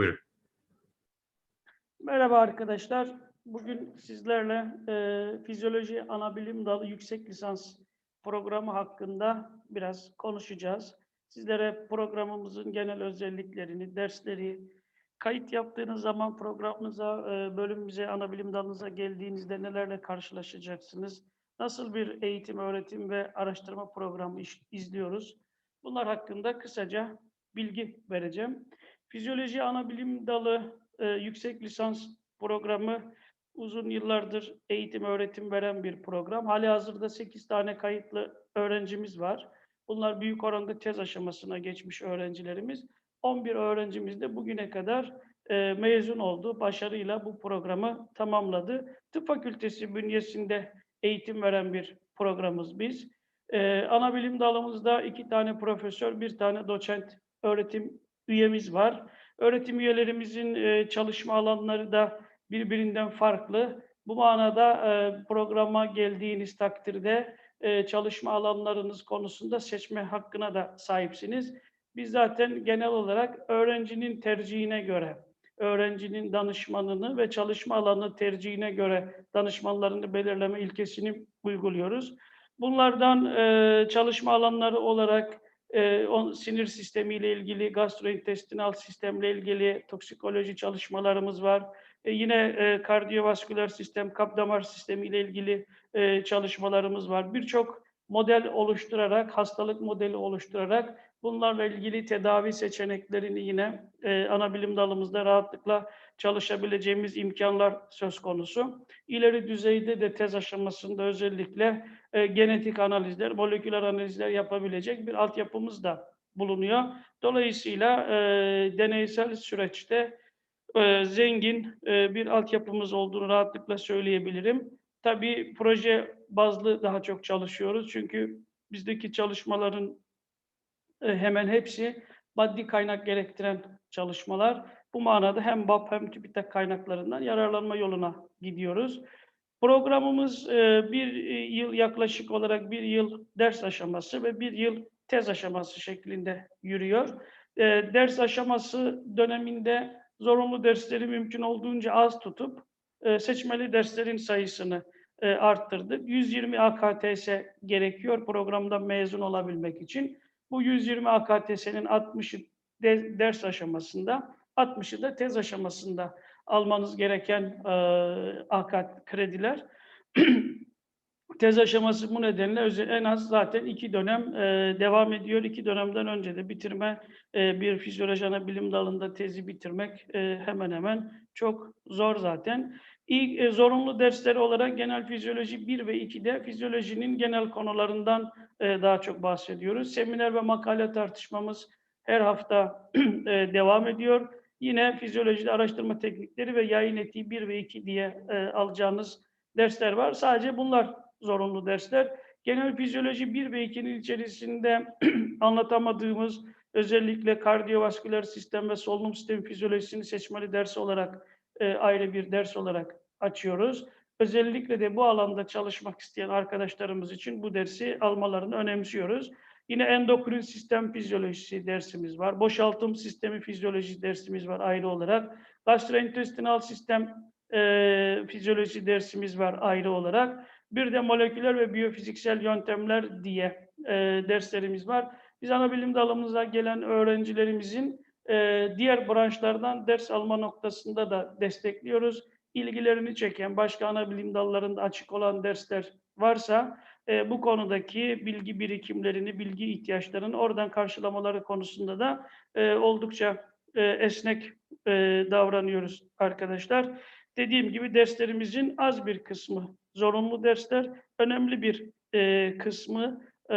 Buyurun. Merhaba arkadaşlar. Bugün sizlerle e, Fizyoloji Anabilim Dalı Yüksek Lisans programı hakkında biraz konuşacağız. Sizlere programımızın genel özelliklerini, dersleri, kayıt yaptığınız zaman programınıza, e, bölümümüze, anabilim dalınıza geldiğinizde nelerle karşılaşacaksınız? Nasıl bir eğitim, öğretim ve araştırma programı izliyoruz? Bunlar hakkında kısaca bilgi vereceğim. Fizyoloji Anabilim Dalı e, yüksek lisans programı uzun yıllardır eğitim öğretim veren bir program. Hali hazırda 8 tane kayıtlı öğrencimiz var. Bunlar büyük oranda tez aşamasına geçmiş öğrencilerimiz. 11 öğrencimiz de bugüne kadar e, mezun oldu. Başarıyla bu programı tamamladı. Tıp fakültesi bünyesinde eğitim veren bir programımız biz. E, ana bilim dalımızda iki tane profesör, bir tane doçent öğretim üyemiz var. Öğretim üyelerimizin e, çalışma alanları da birbirinden farklı. Bu manada e, programa geldiğiniz takdirde e, çalışma alanlarınız konusunda seçme hakkına da sahipsiniz. Biz zaten genel olarak öğrencinin tercihine göre, öğrencinin danışmanını ve çalışma alanı tercihine göre danışmanlarını belirleme ilkesini uyguluyoruz. Bunlardan çalışma alanları olarak e, o, sinir sistemiyle ilgili, gastrointestinal sistemle ilgili toksikoloji çalışmalarımız var. E, yine e, kardiyovasküler sistem, kalp damar sistemiyle ilgili e, çalışmalarımız var. Birçok model oluşturarak, hastalık modeli oluşturarak bunlarla ilgili tedavi seçeneklerini yine e, ana bilim dalımızda rahatlıkla çalışabileceğimiz imkanlar söz konusu. İleri düzeyde de tez aşamasında özellikle e, genetik analizler, moleküler analizler yapabilecek bir altyapımız da bulunuyor. Dolayısıyla e, deneysel süreçte e, zengin e, bir altyapımız olduğunu rahatlıkla söyleyebilirim. Tabii proje bazlı daha çok çalışıyoruz çünkü bizdeki çalışmaların hemen hepsi maddi kaynak gerektiren çalışmalar. Bu manada hem BAP hem TÜBİTAK kaynaklarından yararlanma yoluna gidiyoruz. Programımız e, bir yıl yaklaşık olarak bir yıl ders aşaması ve bir yıl tez aşaması şeklinde yürüyor. E, ders aşaması döneminde zorunlu dersleri mümkün olduğunca az tutup e, seçmeli derslerin sayısını e, arttırdık. 120 AKTS gerekiyor programdan mezun olabilmek için. Bu 120 AKTS'nin 60'ı de- ders aşamasında, 60'ı da tez aşamasında almanız gereken e, AKT krediler. Tez aşaması bu nedenle en az zaten iki dönem e, devam ediyor. İki dönemden önce de bitirme e, bir fizyoloji ana bilim dalında tezi bitirmek e, hemen hemen çok zor zaten. İlk e, zorunlu dersleri olarak genel fizyoloji 1 ve 2'de fizyolojinin genel konularından daha çok bahsediyoruz. Seminer ve makale tartışmamız her hafta e, devam ediyor. Yine fizyolojide araştırma teknikleri ve yayın etiği 1 ve 2 diye e, alacağınız dersler var. Sadece bunlar zorunlu dersler. Genel fizyoloji 1 ve 2'nin içerisinde anlatamadığımız özellikle kardiyovasküler sistem ve solunum sistemi fizyolojisini seçmeli ders olarak e, ayrı bir ders olarak açıyoruz. Özellikle de bu alanda çalışmak isteyen arkadaşlarımız için bu dersi almalarını önemsiyoruz. Yine endokrin sistem fizyolojisi dersimiz var. Boşaltım sistemi fizyoloji dersimiz var ayrı olarak. Gastrointestinal sistem e, fizyoloji dersimiz var ayrı olarak. Bir de moleküler ve biyofiziksel yöntemler diye e, derslerimiz var. Biz ana bilim dalımıza gelen öğrencilerimizin e, diğer branşlardan ders alma noktasında da destekliyoruz. İlgilerini çeken başka ana bilim dallarında açık olan dersler varsa e, bu konudaki bilgi birikimlerini, bilgi ihtiyaçlarını oradan karşılamaları konusunda da e, oldukça e, esnek e, davranıyoruz arkadaşlar. Dediğim gibi derslerimizin az bir kısmı zorunlu dersler, önemli bir e, kısmı e,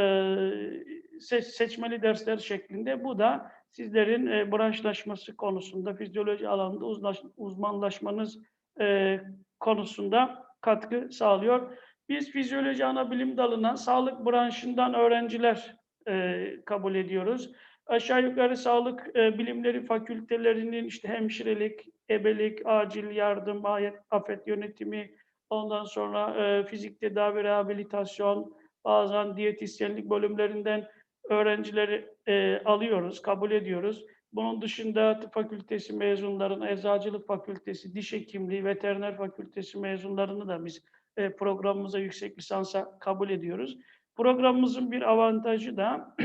seç- seçmeli dersler şeklinde. Bu da sizlerin e, branşlaşması konusunda, fizyoloji alanında uzlaş- uzmanlaşmanız e, konusunda katkı sağlıyor. Biz fizyoloji ana bilim dalına sağlık branşından öğrenciler e, kabul ediyoruz. Aşağı yukarı sağlık e, bilimleri fakültelerinin işte hemşirelik, ebelik, acil yardım, afet yönetimi, ondan sonra e, fizik tedavi, rehabilitasyon, bazen diyetisyenlik bölümlerinden öğrencileri e, alıyoruz, kabul ediyoruz. Bunun dışında tıp fakültesi mezunlarını, eczacılık fakültesi, diş hekimliği, veteriner fakültesi mezunlarını da biz e, programımıza yüksek lisansa kabul ediyoruz. Programımızın bir avantajı da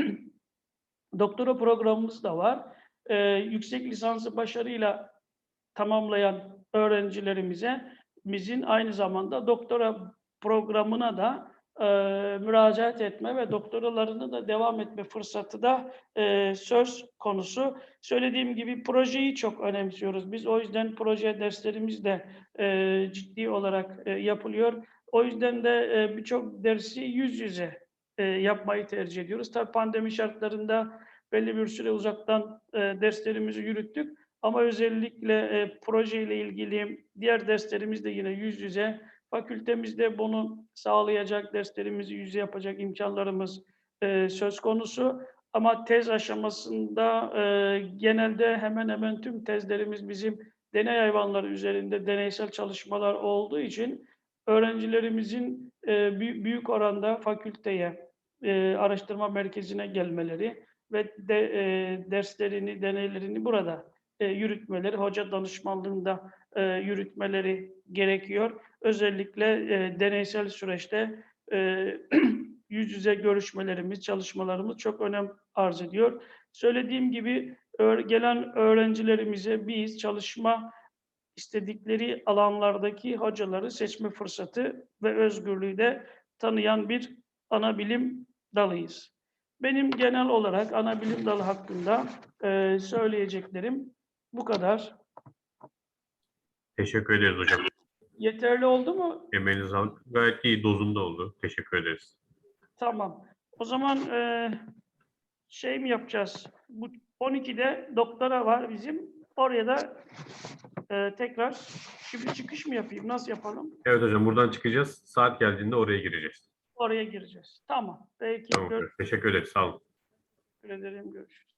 doktora programımız da var. E, yüksek lisansı başarıyla tamamlayan öğrencilerimize bizim aynı zamanda doktora programına da e, müracaat etme ve doktoralarını da devam etme fırsatı da e, söz konusu. Söylediğim gibi projeyi çok önemsiyoruz. Biz o yüzden proje derslerimiz de e, ciddi olarak e, yapılıyor. O yüzden de e, birçok dersi yüz yüze e, yapmayı tercih ediyoruz. Tabii pandemi şartlarında belli bir süre uzaktan e, derslerimizi yürüttük. Ama özellikle e, projeyle ilgili diğer derslerimiz de yine yüz yüze. Fakültemizde bunu sağlayacak, derslerimizi yüz yüze yapacak imkanlarımız e, söz konusu. Ama tez aşamasında e, genelde hemen hemen tüm tezlerimiz bizim deney hayvanları üzerinde deneysel çalışmalar olduğu için öğrencilerimizin e, büyük oranda fakülteye, e, araştırma merkezine gelmeleri ve de, e, derslerini, deneylerini burada e, yürütmeleri, hoca danışmanlığında e, yürütmeleri gerekiyor. Özellikle e, deneysel süreçte e, yüz yüze görüşmelerimiz, çalışmalarımız çok önem arz ediyor. Söylediğim gibi gelen öğrencilerimize biz çalışma istedikleri alanlardaki hocaları seçme fırsatı ve özgürlüğü de tanıyan bir ana bilim dalıyız. Benim genel olarak ana bilim dalı hakkında söyleyeceklerim bu kadar. Teşekkür ederiz hocam. Yeterli oldu mu? Emeğinize sağlık. Gayet iyi dozunda oldu. Teşekkür ederiz. Tamam. O zaman e, şey mi yapacağız? Bu 12'de doktora var bizim. Oraya da e, tekrar şimdi çıkış mı yapayım? Nasıl yapalım? Evet hocam buradan çıkacağız. Saat geldiğinde oraya gireceğiz. Oraya gireceğiz. Tamam. Peki. Tamam. Teşekkür ederiz. Sağ olun. ederim. Görüşürüz.